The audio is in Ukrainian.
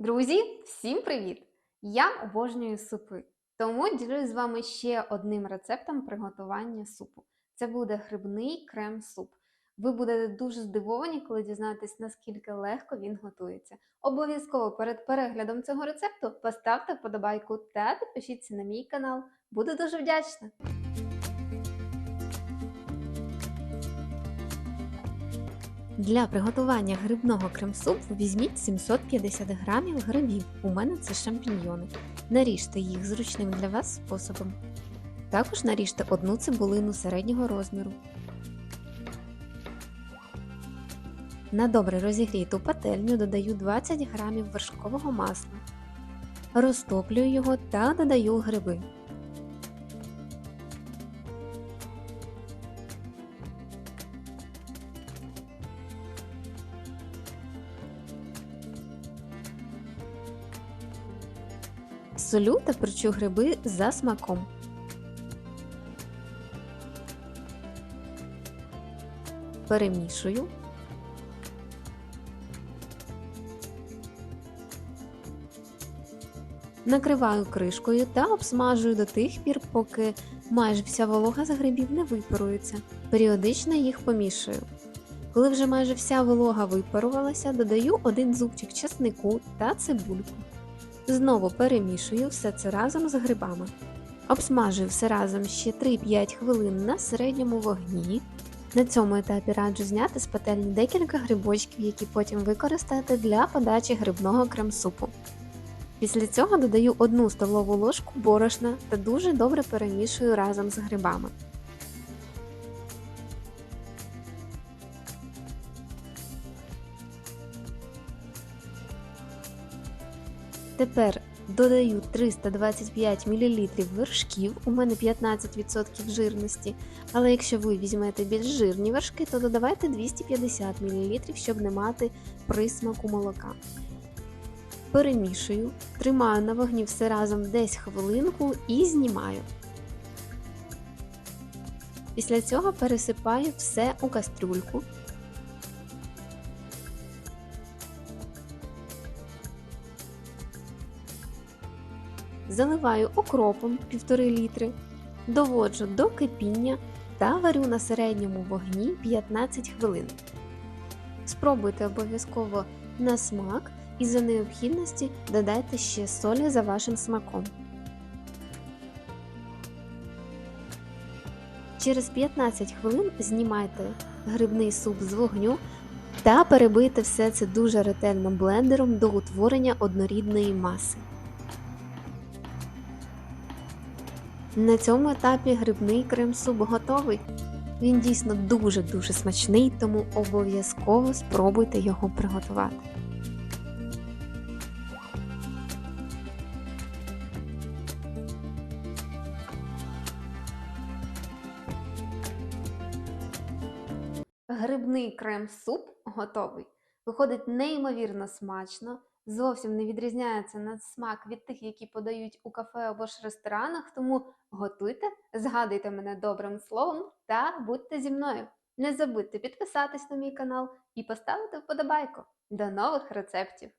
Друзі, всім привіт! Я обожнюю супи, тому ділюсь з вами ще одним рецептом приготування супу. Це буде грибний крем-суп. Ви будете дуже здивовані, коли дізнаєтесь, наскільки легко він готується. Обов'язково перед переглядом цього рецепту поставте вподобайку та підпишіться на мій канал. Буду дуже вдячна! Для приготування грибного крем-супу візьміть 750 грамів грибів. У мене це шампіньйони. Наріжте їх зручним для вас способом. Також наріжте одну цибулину середнього розміру. На добре розігріту пательню додаю 20 грамів вершкового масла. Розтоплюю його та додаю гриби. Солю та перчу гриби за смаком. Перемішую. Накриваю кришкою та обсмажую до тих пір, поки майже вся волога з грибів не випарується. Періодично їх помішую. Коли вже майже вся волога випарувалася, додаю один зубчик чеснику та цибульку. Знову перемішую все це разом з грибами. Обсмажую все разом ще 3-5 хвилин на середньому вогні. На цьому етапі раджу зняти з пательні декілька грибочків, які потім використати для подачі грибного крем-супу. Після цього додаю 1 столову ложку борошна та дуже добре перемішую разом з грибами. Тепер додаю 325 мл вершків, у мене 15% жирності, але якщо ви візьмете більш жирні вершки, то додавайте 250 мл, щоб не мати присмаку молока. Перемішую, тримаю на вогні все разом десь хвилинку і знімаю. Після цього пересипаю все у кастрюльку. Заливаю окропом 1,5 літри, доводжу до кипіння та варю на середньому вогні 15 хвилин. Спробуйте обов'язково на смак і за необхідності додайте ще солі за вашим смаком. Через 15 хвилин знімайте грибний суп з вогню та перебийте все це дуже ретельно блендером до утворення однорідної маси. На цьому етапі грибний крем-суп готовий. Він дійсно дуже-дуже смачний, тому обов'язково спробуйте його приготувати. Грибний крем-суп готовий. Виходить неймовірно смачно, зовсім не відрізняється на смак від тих, які подають у кафе або ж ресторанах. Тому готуйте, згадуйте мене добрим словом та будьте зі мною. Не забудьте підписатись на мій канал і поставити вподобайку. До нових рецептів!